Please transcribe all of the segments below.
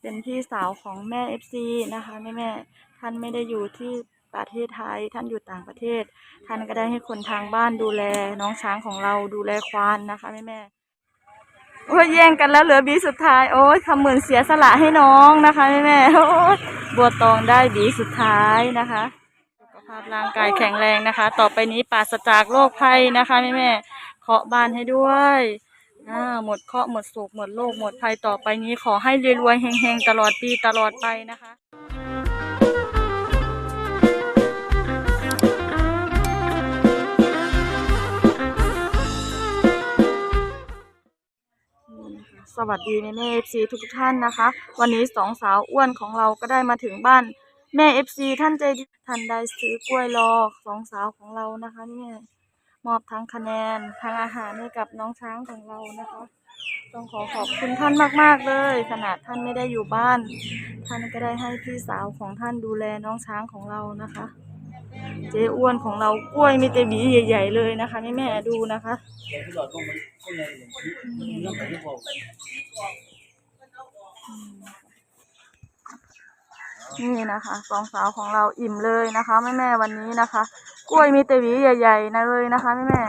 เป็นพี่สาวของแม่เอฟซีนะคะแม่แม่ท่านไม่ได้อยู่ที่ประเทศไทยท่านอยู่ต่างประเทศ ท่านก็ได้ให้คนทางบ้านดูแลน้องช้างของเราดูแลควานนะคะแม่แม่โอ้ยแย่งกันแล้วเหลือบีสุดท้ายโอ้ยคำหมื่นเสียสละให้น้องนะคะแม่แม่โอ้ยบัวตองได้บีสุดท้ายนะคะสุขภาพร่างกายแข็งแรงนะคะ ต่อไปนี้ปราศจากโรคภัยนะคะแม่แม่เคาะบ้านให้ด้วย อ่าหมดเคราะห์หมดโศกหมดโรคหมดภัยต่อไปนี้ขอให้รวยๆเฮงๆตลอดปีตลอดไปนะคะสวัสดีแม่แม่เอฟซีทุกท่านนะคะ วันนี้สองสาวอ้วนของเราก็ได้มาถึงบ้าน แม่เอฟซีท่านใจดีท่านได้ซื้อกล้วยรอสองสาวของเรานะคะเนี่ย มอบทั้งคะแนนทั้งอาหารให้กับน้องช้างของเรานะคะ ต้องขอขอบคุณท่านมาก ๆ เลย ขนาดท่านไม่ได้อยู่บ้าน ท่านก็ได้ให้พี่สาวของท่านดูแลน้องช้างของเรานะคะ เจ๊อ้วนของเรากล้วยมีแต่หวีใหญ่ ๆ เลยนะคะแม่แม่ดูนะคะนี่นะคะสองสาวของเราอิ่มเลยนะคะแม่แม่วันนี้นะคะ กล้วยมีแต่หวีใหญ่ๆนะเลยนะคะแม่แม่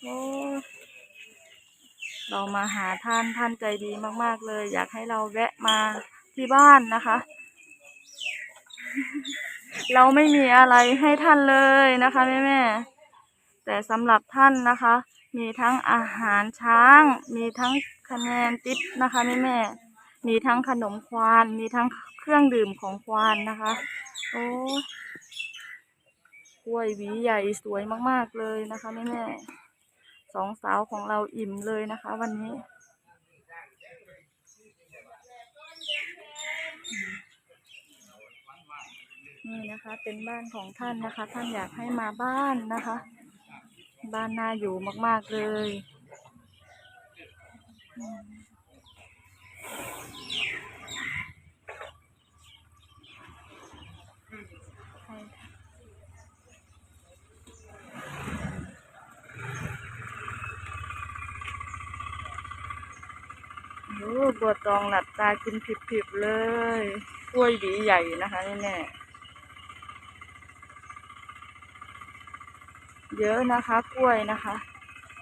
โอ้เรามาหาท่านท่านใจดีมาก ๆ เลย อยากให้เราแวะมาที่บ้านนะคะ เราไม่มีอะไรให้ท่านเลยนะคะแม่แม่แต่สำหรับท่านนะคะ มีทั้งอาหารช้าง มีทั้งคะแนนติ๊บนะคะแม่แม่มีทั้งขนมควาน มีทั้งเครื่องดื่มของควานนะคะ โอ้ กล้วยหวีใหญ่สวยมากๆเลยนะคะแม่แม่ๆสองสาวของเราอิ่มเลยนะคะ วันนี้ นี่นะคะเป็นบ้านของท่านนะคะ ท่านอยากให้มาบ้านนะคะ บ้านน่าอยู่มากๆเลย โอ้บัวตองหลับตากินผิบๆเลยกล้วยหวีใหญ่นะคะแน่ๆเยอะนะคะกล้วยนะคะ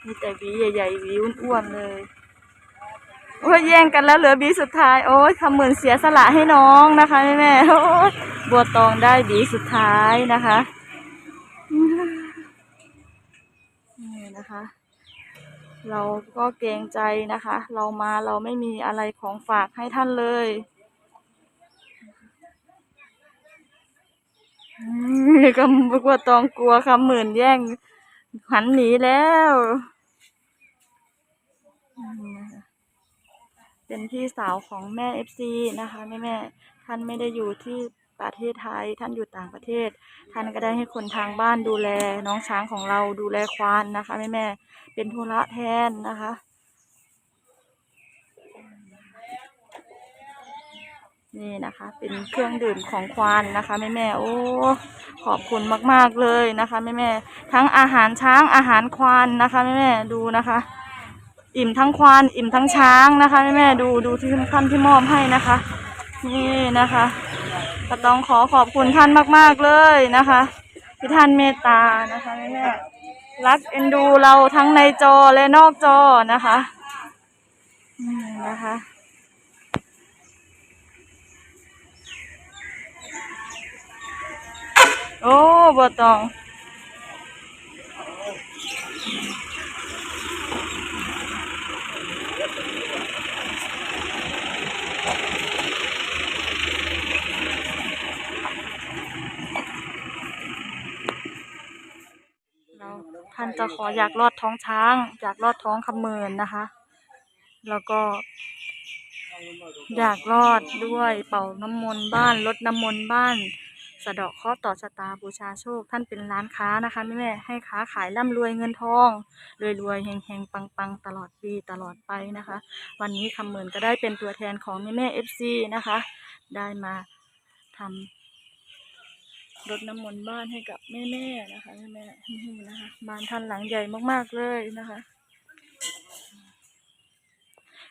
มีแต่หวีใหญ่ๆหวีอ้วนๆเลยโอ้ยแย่งกันแล้วเหลือบีสุดท้าย โอ้ยคำเหมื่นเสียสละให้น้องนะคะแม่แม่ๆโอ้ยบัวตองได้บีสุดท้ายนะคะนี่นะคะ เราก็เกรงใจนะคะ เรามาเราไม่มีอะไรของฝากให้ท่านเลยอืมก็บัวตองกลัวคำหมื่นแย่งหันหนีแล้ว เป็นพี่สาวของแม่เอฟซีนะคะแม่แม่ท่านไม่ได้อยู่ที่ ประเทศไทย ท่านอยู่ต่างประเทศ ท่านก็ได้ให้คนทางบ้านดูแลน้องช้างของเราดูแลควานนะคะแม่แม่เป็นธุระแทนนะคะนี่นะคะ เป็นเครื่องดื่มของควานนะคะแม่แม่โอ้ขอบคุณมาก ๆ เลยนะคะแม่แม่ทั้งอาหารช้างอาหารควานนะคะแม่แม่ดูนะคะ อิ่มทั้งควานอิ่มทั้งช้างนะคะแม่แม่ดูดูที่ท่านที่มอบให้นะคะ นี่นะคะ ก็ต้องขอขอบคุณท่านมาก ๆ เลยนะคะ ที่ท่านเมตตานะคะแม่แม่ๆรักเอ็นดูเราทั้งในจอและนอกจอนะคะนะคะโอ้บัวตอง เราท่าน จะขออยากรอดท้องช้าง อยากรอดท้องคำเมินนะคะ แล้วก็ อยากรอดด้วยเป่าน้ำมนต์บ้านลดน้ำมนต์บ้าน สะเดาะเคราะห์ต่อชะตาบูชาโชค ท่านเป็นร้านค้านะคะแม่แม่ให้ค้าขายร่ำรวยเงินทองรวยรวยๆเฮงเฮงปังปังตลอดปีตลอดไปนะคะ วันนี้คำเหมือนก็ได้เป็นตัวแทนของแม่แม่เอฟซีนะคะ ได้มาทำ รดน้ำมนต์บ้านให้กับแม่แม่ๆนะคะแม่แม่ๆนี่นะคะบ้านท่านหลังใหญ่มากๆเลยนะคะ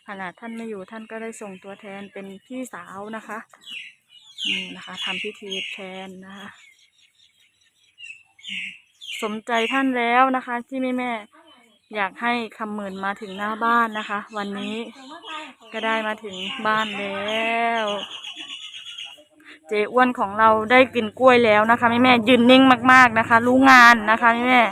ขนาดท่านไม่อยู่ท่านก็ได้ส่งตัวแทนเป็นพี่สาวนะคะนี่นะคะทำพิธีแทนนะคะ สมใจท่านแล้วนะคะ ที่แม่แม่อยากให้คำหมื่นมาถึงหน้าบ้านนะคะ วันนี้ก็ได้มาถึงบ้านแล้ว เจ๊อ้วนของเราได้กินกล้วยแล้วนะคะแม่แม่ยืนนิ่งมาก ๆนะคะ รู้งานนะคะแม่แม่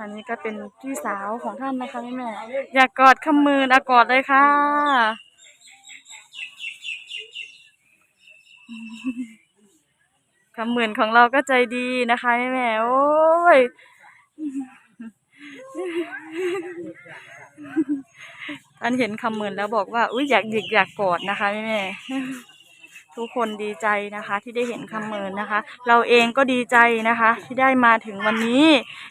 อันนี้ก็เป็นพี่สาวของท่านนะคะแม่แม่อยากกอดคำมืออะกอดเลยค่ะคำหมื่นของเราก็ใจดีนะคะแม่แม่โอ้ย ท่านเห็นคำเหมื่นแล้วบอกว่า อุ้ยอยากหยิกอยากกอดนะคะแม่แม่ทุกคนดีใจนะคะ ที่ได้เห็นคำหมื่นนะคะ เราเองก็ดีใจนะคะ ที่ได้มาถึงวันนี้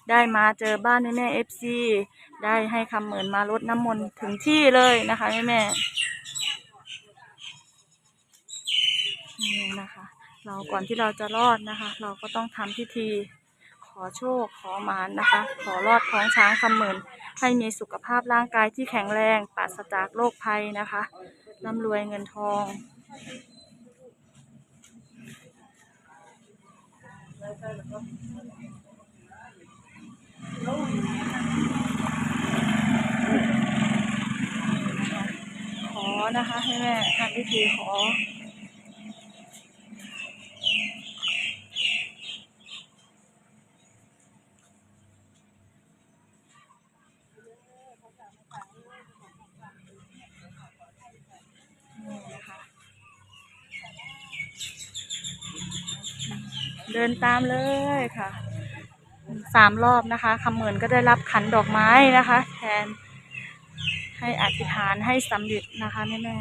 ได้มาเจอบ้านแม่แม่เอฟซีได้ให้คำหมื่นมารดน้ำมนต์ถึงที่เลยนะคะแม่แม่นี่นะคะ เราก่อนที่เราจะรอดนะคะ เราก็ต้องทำพิธี ขอโชค ขอหมานนะคะ ขอรอดท้องช้างคำหมื่น ให้มีสุขภาพร่างกายที่แข็งแรงปราศจากโรคภัยนะคะร่ำรวยเงินทองขอนะคะให้แม่ทำพิธีขอ เดินตามเลยค่ะสามรอบนะคะคำเหมือนก็ได้รับขันดอกไม้นะคะ แทนให้อธิษฐานให้สำเร็จนะคะแม่แม่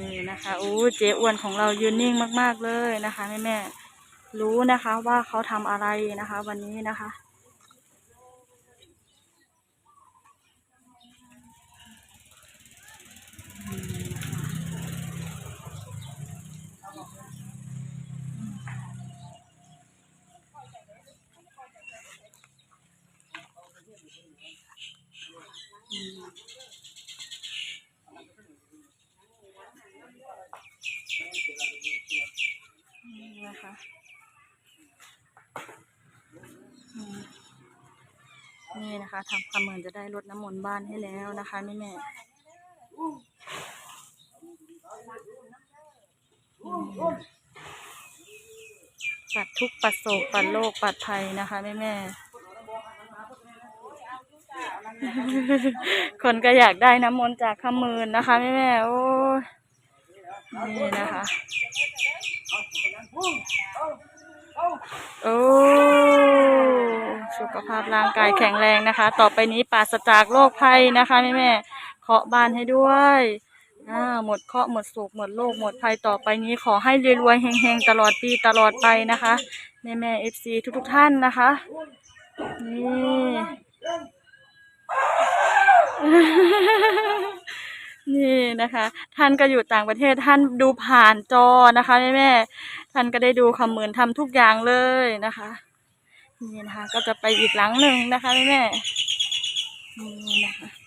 นี่นะคะโอ้เจ๊อ้วนของเรายืนนิ่งมาก ๆ เลยนะคะแม่แม่รู้นะคะว่าเขาทำอะไรนะคะ วันนี้นะคะ นี่นะคะนี่นะคะทำคำเหมือนจะได้รดน้ำมนต์บ้านให้แล้วนะคะแม่แม่ปัดทุกปัดโศกปัดโรคปัดภัยนะคะแม่แม่ คนก็อยากได้น้ำมนต์จากคำมืนนะคะแม่แม่โอ้นี่นะคะโอ้สุขภาพร่างกายแข็งแรงนะคะ ต่อไปนี้ปราศจากโรคภัยนะคะแม่แม่เคาะบ้านให้ด้วยอ่าหมดเคาะหมดโศกหมดโรคหมดภัยต่อไปนี้ขอให้รวยๆเฮงๆตลอดปีตลอดไปนะคะแม่แม่เอฟซีทุกๆท่านนะคะนี่ นี่นะคะ ท่านก็อยู่ต่างประเทศท่านดูผ่านจอนะคะแม่แม่ท่านก็ได้ดูคำเหมือนทำทุกอย่างเลยนะคะ นี่นะคะ ก็จะไปอีกหลังหนึ่งนะคะแม่แม่นี่นะคะ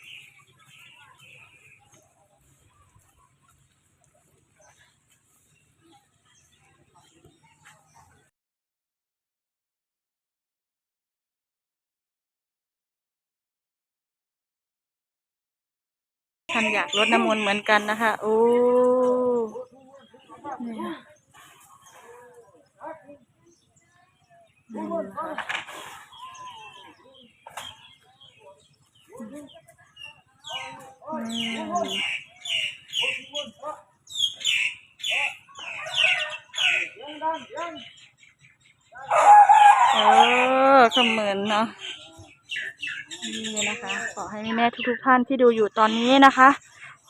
ท่านอยากลดน้ำมนต์เหมือนกันนะคะ โอ้นี่ค่ะนี่นะคะอืมเออเหมือนเนาะ นี่นะคะ ขอให้แม่ๆทุกๆท่านที่ดูอยู่ตอนนี้นะคะ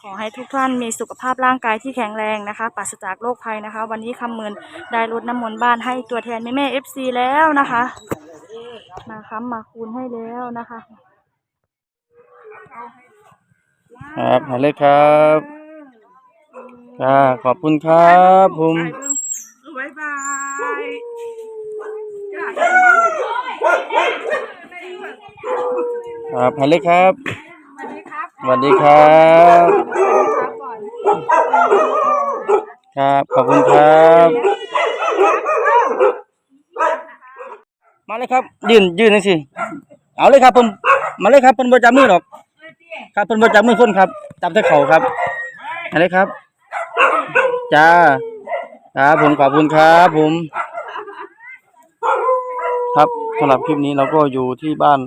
ขอให้ทุกท่านมีสุขภาพร่างกายที่แข็งแรงนะคะปราศจากโรคภัยนะคะ วันนี้คำหมื่นได้รดน้ำมนต์บ้านให้ตัวแทนแม่แม่เอฟซีแล้วนะคะมาค้ำมาคูณให้แล้วนะคะครับหาเลยครับค่ะขอบคุณครับผมบายบาย ครับหาเลยครับสวัสดีครับสวัสดีครับครับก่อนครับ ขอบคุณครับ มาเลยครับ ยืนยืนจังสิ เอาเลยครับผมมาเลยครับเพิ่นบ่จับมือหรอก ครับเพิ่นบ่จับมือคนครับจับแต่เขาครับมาเลยครับจ้าครับผมขอบคุณครับผม ครับสำหรับคลิปนี้เราก็อยู่ที่บ้าน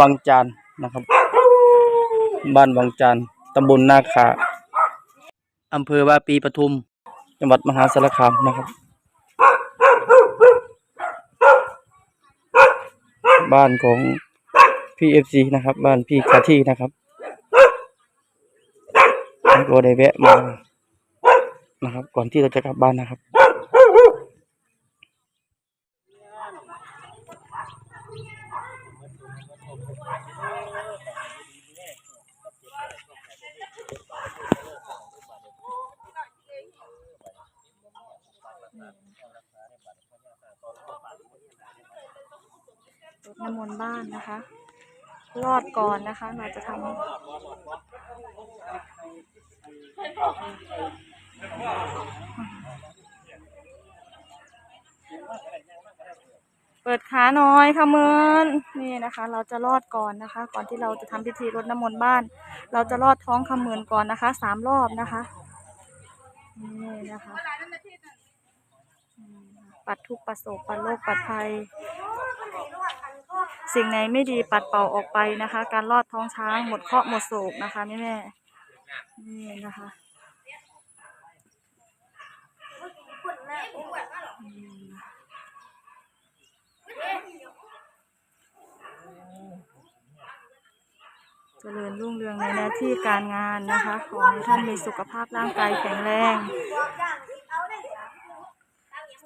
วังจานนะครับ บ้านวังจานตำบลนาขาอำเภอวาปีปทุม จังหวัดมหาสารคามนะครับ บ้านของพี่เอฟซีนะครับ บ้านพี่คาที่นะครับผมก็ได้แวะมานะครับ ก่อนที่เราจะกลับบ้านนะครับ รดน้ำมนต์บ้านนะคะ รอดก่อนนะคะ เราจะทำเปิดขาหน่อยค่ะเมือนนี่นะคะ เราจะรอดก่อนนะคะ ก่อนที่เราจะทำพิธีรดน้ำมนต์บ้าน เราจะรอดท้องคำเมือนก่อนนะคะสามรอบนะคะนี่นะคะปัดทุกปัดโศกปัดโรคปัดภัย สิ่งไหนไม่ดีปัดเป่าออกไปนะคะ การลอดท้องช้างหมดเคราะห์หมดโศกนะคะแม่แม่ๆนี่นะคะเจริญรุ่งเรืองในหน้าที่การงานนะคะ ขอให้ท่านมีสุขภาพร่างกายแข็งแรง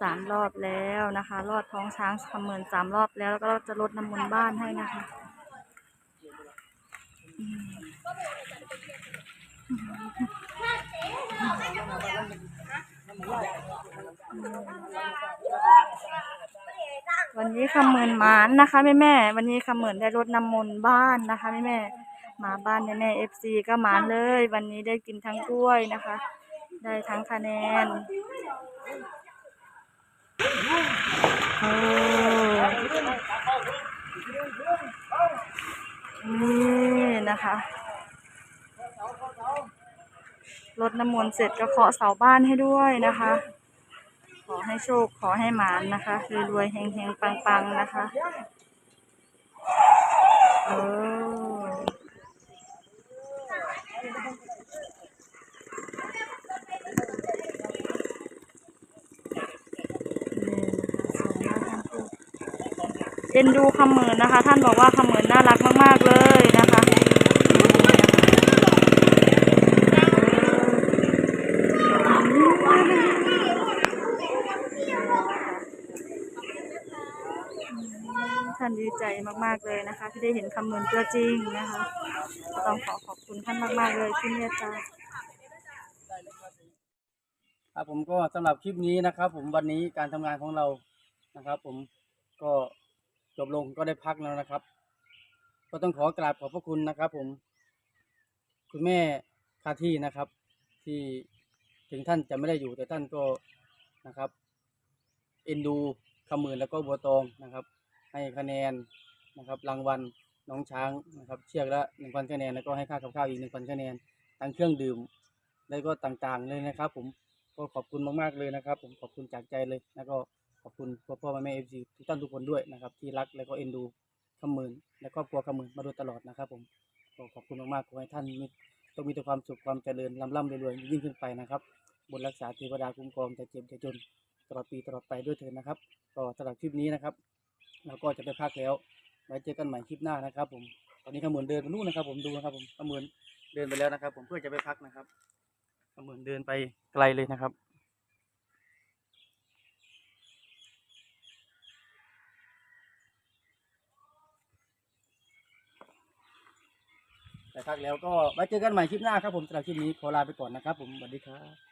สามรอบแล้วนะคะ รอดท้องช้างคำเหมือนสามรอบแล้วแล้วก็จะลดน้ำมนต์บ้านให้นะคะวันนี้คำเหมือนหมานนะคะแม่แม่ วันนี้คำเหมือนได้รดน้ำมนต์บ้านนะคะแม่แม่มาบ้านแม่แม่เอฟซีก็หมานเลย วันนี้ได้กินทั้งกล้วยนะคะ ได้ทั้งคะแนน โอ้นี่นะคะรดน้ำมนต์เสร็จก็เคาะเสาบ้านให้ด้วยนะคะ ขอให้โชคขอให้หมานนะคะรวยๆเฮงๆ ปังๆ นะคะโอ้นี่นะคะสวยมากทั้งคู่ เอ็นดูคำเหมือนนะคะ ท่านบอกว่าคำเหมือนน่ารักมาก ๆ เลยนะคะท่านดีใจมาก ๆ เลยนะคะ ที่ได้เห็นคำเหมือนตัวจริงนะคะต้องขอขอบคุณท่านมาก ๆ เลยที่เมตตาครับผมก็สำหรับคลิปนี้นะครับ ผมวันนี้การทำงานของเรานะครับ ผมก็ จบลงก็ได้พักแล้วนะครับ ก็ต้องขอกราบขอบพระคุณนะครับ ผม คุณแม่คาที่นะครับ ที่ถึงท่านจะไม่ได้อยู่แต่ท่านก็นะครับเอ็นดูขมืนแล้วก็บัวตองนะครับ ให้คะแนนนะครับ รางวัลน้องช้างนะครับ เชือกละหนึ่งพันคะแนนแล้วก็ให้ค่ากับข้าวอีกหนึ่งพันคะแนนทั้งเครื่องดื่มแล้วก็ต่างๆเลยนะครับ ผมก็ขอบคุณมากๆเลยนะครับ ผมขอบคุณจากใจเลยแล้วก็ ขอบคุณพ่อพ่อแม่แม่เอฟซีทุกท่านทุกคนด้วยนะครับ ที่รักและก็เอ็นดูขมืนและครอบครัวขมืนมาโดยตลอดนะครับ ผมก็ขอบคุณมากๆขอให้ท่านมีต้องมีแต่ความสุขความเจริญร่ำร่ำรวยๆยิ่งขึ้นไปนะครับบนรักษาเทวดาคุ้มครองแต่เจ็บแต่จนตลอดปีตลอดไปด้วยเถิดนะครับก็สำหรับคลิปนี้นะครับเราก็จะไปพักแล้วไว้เจอกันใหม่คลิปหน้านะครับ ผมตอนนี้ขมืนเดินไปนู่นนะครับ ผมดูนะครับผมขมืนเดินไปแล้วนะครับ ผมเพื่อจะไปพักนะครับขมืนเดินไปไกลเลยนะครับ แต่พักแล้วก็ไว้เจอกันใหม่คลิปหน้าครับผมสำหรับคลิปนี้ขอลาไปก่อนนะครับผมสวัสดีครับ